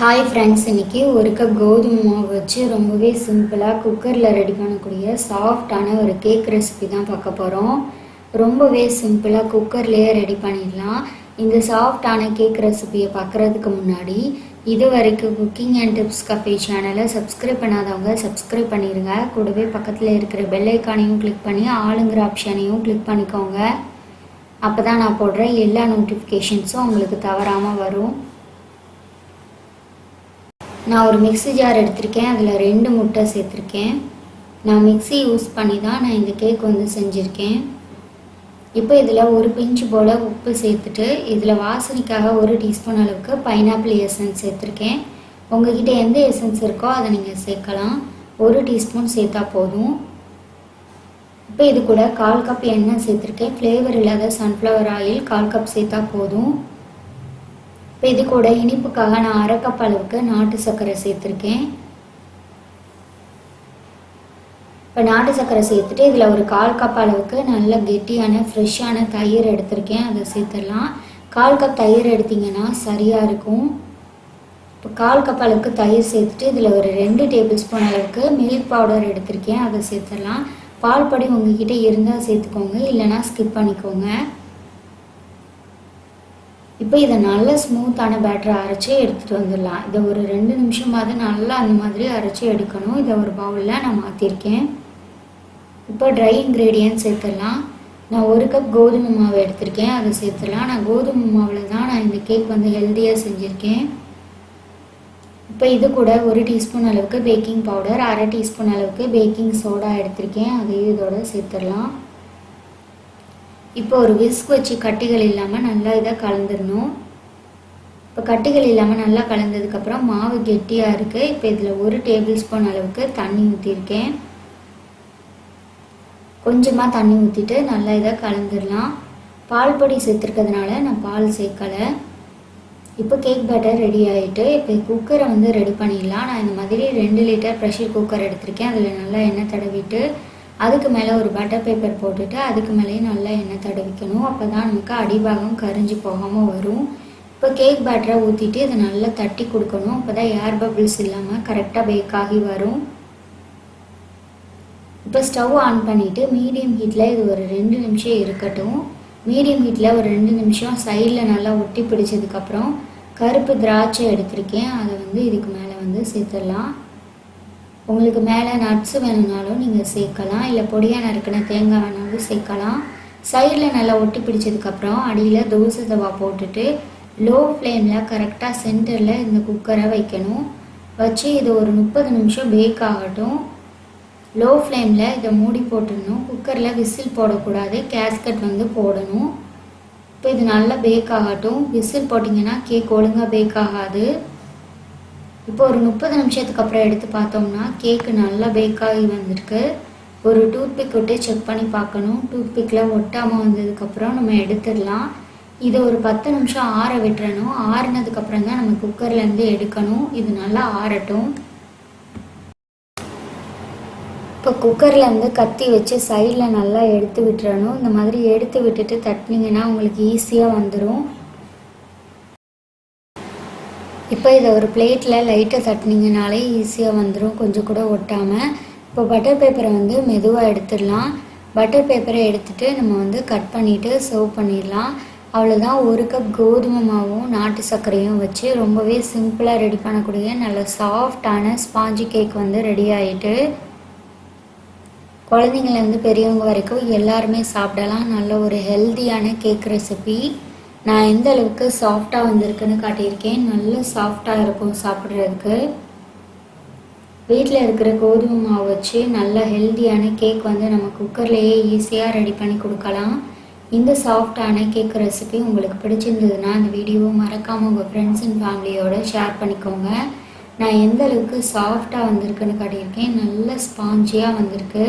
Hi friends இன்னைக்கு ஒரு cup கோதுமை மாவு வச்சு ரொம்பவே சிம்பிளாக குக்கரில் ரெடி பண்ணக்கூடிய சாஃப்டான ஒரு கேக் ரெசிபி தான் பார்க்க போகிறோம் ரொம்பவே சிம்பிளாக குக்கர்லேயே ரெடி பண்ணிடலாம். இந்த சாஃப்டான கேக் ரெசிபியை பார்க்குறதுக்கு முன்னாடி இது வரைக்கும் குக்கிங் அண்ட் டிப்ஸ் கஃபே சேனலை சப்ஸ்கிரைப் பண்ணாதவங்க சப்ஸ்கிரைப் பண்ணிடுங்க கூடவே பக்கத்தில் இருக்கிற பெல் ஐக்கானையும் கிளிக் பண்ணி ஆளுங்கிற ஆப்ஷனையும் கிளிக் பண்ணிக்கோங்க. அப்போ தான் நான் போடுற எல்லா நோட்டிஃபிகேஷன்ஸும் உங்களுக்கு தவறாமல் வரும். நான் ஒரு மிக்ஸி ஜார் எடுத்திருக்கேன் அதில் ரெண்டு முட்டை சேர்த்துருக்கேன். நான் மிக்ஸி யூஸ் பண்ணி தான் நான் இந்த கேக் வந்து செஞ்சுருக்கேன். இப்போ இதில் ஒரு பிஞ்சு போல் உப்பு சேர்த்துட்டு இதில் வாசனைக்காக ஒரு டீஸ்பூன் அளவுக்கு பைனாப்பிள் எசன்ஸ் சேர்த்துருக்கேன். உங்ககிட்ட எந்த எசன்ஸ் இருக்கோ அதை நீங்கள் சேர்க்கலாம். ஒரு டீஸ்பூன் சேர்த்தா போதும். இப்போ இது கூட கால் கப் எண்ணெய் சேர்த்துருக்கேன். ஃப்ளேவர் இல்லாத சன்ஃப்ளவர் ஆயில் கால் கப் சேர்த்தா போதும். இப்போ இது கூட இனிப்புக்காக நான் அரை கப் அளவுக்கு நாட்டு சர்க்கரை சேர்த்துருக்கேன். இப்போ நாட்டு சர்க்கரை சேர்த்துட்டு இதில் ஒரு கால் கப் அளவுக்கு நல்ல கெட்டியான ஃப்ரெஷ்ஷான தயிர் எடுத்திருக்கேன். அதை சேர்த்துடலாம். கால் கப் தயிர் எடுத்திங்கன்னா சரியாக இருக்கும். இப்போ கால் கப் அளவுக்கு தயிர் சேர்த்துட்டு இதில் ஒரு ரெண்டு டேபிள் ஸ்பூன் அளவுக்கு மில்க் பவுடர் எடுத்திருக்கேன். அதை சேர்த்துடலாம். பால் பொடி உங்ககிட்ட இருந்தால் சேர்த்துக்கோங்க. இல்லைனா ஸ்கிப் பண்ணிக்கோங்க. இப்போ இதை நல்ல ஸ்மூத்தான பேட்டரை அரைச்சி எடுத்துகிட்டு வந்துடலாம். இதை ஒரு ரெண்டு நிமிஷமாவது நல்லா அந்த மாதிரி அரைச்சி எடுக்கணும். இதை ஒரு பவுலில் நான் மாற்றிருக்கேன் இப்போ ட்ரை இன்க்ரீடியன்ட் சேர்த்துடலாம். நான் ஒரு கப் கோதுமை மாவு எடுத்திருக்கேன். அதை சேர்த்துடலாம். நான் கோதுமை மாவில் தான் நான் இந்த கேக் வந்து ஹெல்த்தியாக செஞ்சுருக்கேன். இப்போ இது கூட ஒரு டீஸ்பூன் அளவுக்கு பேக்கிங் பவுடர் அரை டீஸ்பூன் அளவுக்கு பேக்கிங் சோடா எடுத்திருக்கேன். அதையும் இதோட சேர்த்துடலாம். இப்போ ஒரு விஸ்க் வச்சு கட்டிகள் இல்லாமல் நல்லா இதாக கலந்துடணும். இப்போ கட்டிகள் இல்லாமல் நல்லா கலந்ததுக்கப்புறம் மாவு கெட்டியாக இருக்குது இப்போ இதில் ஒரு டேபிள் ஸ்பூன் அளவுக்கு தண்ணி ஊற்றிருக்கேன் கொஞ்சமாக தண்ணி ஊற்றிட்டு நல்லா இதாக கலந்துடலாம். பால் பொடி சேர்த்துருக்கிறதுனால நான் பால் சேர்க்கலை. இப்போ கேக் பேட்டர் ரெடி ஆகிட்டு இப்போ குக்கரை வந்து ரெடி பண்ணிடலாம். நான் இந்த மாதிரி ரெண்டு லிட்டர் ப்ரெஷர் குக்கர் எடுத்திருக்கேன். அதில் நல்லா எண்ணெய் தடவிட்டு அதுக்கு மேலே ஒரு பட்டர் பேப்பர் போட்டுட்டு அதுக்கு மேலேயும் நல்லா எண்ணெய் தடவிக்கணும். அப்போ தான் நமக்கு அடிபாகம் கரிஞ்சு போகாமல் வரும். இப்போ கேக் பேட்டரை ஊற்றிட்டு இதை நல்லா தட்டி கொடுக்கணும். அப்போ தான் ஏர் பபிள்ஸ் இல்லாமல் கரெக்டாக பேக் ஆகி வரும். இப்போ ஸ்டவ் ஆன் பண்ணிவிட்டு மீடியம் ஹீட்டில் இது ஒரு ரெண்டு நிமிஷம் இருக்கட்டும். மீடியம் ஹீட்டில் ஒரு ரெண்டு நிமிஷம் சைடில் நல்லா ஒட்டி பிடிச்சதுக்கப்புறம் கருப்பு திராட்சை எடுத்திருக்கேன். அதை வந்து இதுக்கு மேலே வந்து சேர்த்துடலாம். உங்களுக்கு மேலே நட்ஸு வேணும்னாலும் நீங்கள் சேர்க்கலாம். இல்லை பொடியாக நறுக்கின தேங்காய் வேணாலும் சேர்க்கலாம். சைடில் நல்லா ஒட்டி பிடிச்சதுக்கப்புறம் அடியில் தோசை தவா போட்டுட்டு லோ ஃப்ளேமில் கரெக்டாக சென்டரில் இந்த குக்கரை வைக்கணும். வச்சு இது ஒரு முப்பது நிமிஷம் பேக் ஆகட்டும். லோ ஃப்ளேமில் இதை மூடி போட்டுடணும். குக்கரில் விசில் போடக்கூடாது. கேஸ்கட் வந்து போடணும். இப்போ இது நல்லா பேக் ஆகட்டும். விசில் போட்டிங்கன்னா கேக் ஒழுங்காக பேக் ஆகாது. இப்போ ஒரு முப்பது நிமிஷத்துக்கு அப்புறம் எடுத்து பார்த்தோம்னா கேக்கு நல்லா பேக் ஆகி வந்திருக்கு. ஒரு டூத்பிக் விட்டு செக் பண்ணி பார்க்கணும். டூத்பிக்கில் ஒட்டாமல் வந்ததுக்கப்புறம் நம்ம எடுத்துடலாம். இதை ஒரு பத்து நிமிஷம் ஆற விட்டுறணும். ஆறினதுக்கப்புறம் தான் நம்ம குக்கர்லேருந்து எடுக்கணும். இது நல்லா ஆறட்டும். இப்போ குக்கர்லேருந்து கத்தி வச்சு சைடில் நல்லா எடுத்து விட்டுறணும். இந்த மாதிரி எடுத்து விட்டுட்டு தட்டினீங்கன்னா உங்களுக்கு ஈஸியாக வந்துடும் இப்போ இதை ஒரு பிளேட்டில் லைட்டாக தட்டினீங்கனாலே ஈஸியாக வந்துடும். கொஞ்சம் கூட ஒட்டாமல் இப்போ பட்டர் பேப்பரை வந்து மெதுவாக எடுத்துடலாம். பட்டர் பேப்பரை எடுத்துகிட்டு நம்ம வந்து கட் பண்ணிவிட்டு சர்வ் பண்ணிடலாம். அவ்வளோதான். ஒரு கப் கோதுமை மாவும் நாட்டு சர்க்கரையும் வச்சு ரொம்பவே சிம்பிளாக ரெடி பண்ணக்கூடிய நல்ல சாஃப்டான ஸ்பாஞ்சி கேக் வந்து ரெடி ஆகிட்டு குழந்தைங்கள்லேருந்து பெரியவங்க வரைக்கும் எல்லாருமே சாப்பிடலாம். நல்ல ஒரு ஹெல்த்தியான கேக் ரெசிபி. நான் எந்த அளவுக்கு சாஃப்டாக வந்திருக்குன்னு காட்டியிருக்கேன். நல்ல சாஃப்டாக இருக்கும் சாப்பிட்றதுக்கு. வீட்டில் இருக்கிற கோதுமை மாவு வச்சு நல்ல ஹெல்த்தியான கேக் வந்து நம்ம குக்கர்லேயே ஈஸியாக ரெடி பண்ணி கொடுக்கலாம். இந்த சாஃப்டான கேக் ரெசிபி உங்களுக்கு பிடிச்சிருந்ததுன்னா இந்த வீடியோவை மறக்காமல் உங்கள் ஃப்ரெண்ட்ஸ் அண்ட் ஃபேமிலியோட ஷேர் பண்ணிக்கோங்க. நான் எந்த அளவுக்கு சாஃப்டாக வந்திருக்குன்னு காட்டியிருக்கேன். நல்ல ஸ்பாஞ்சியாக வந்திருக்கு.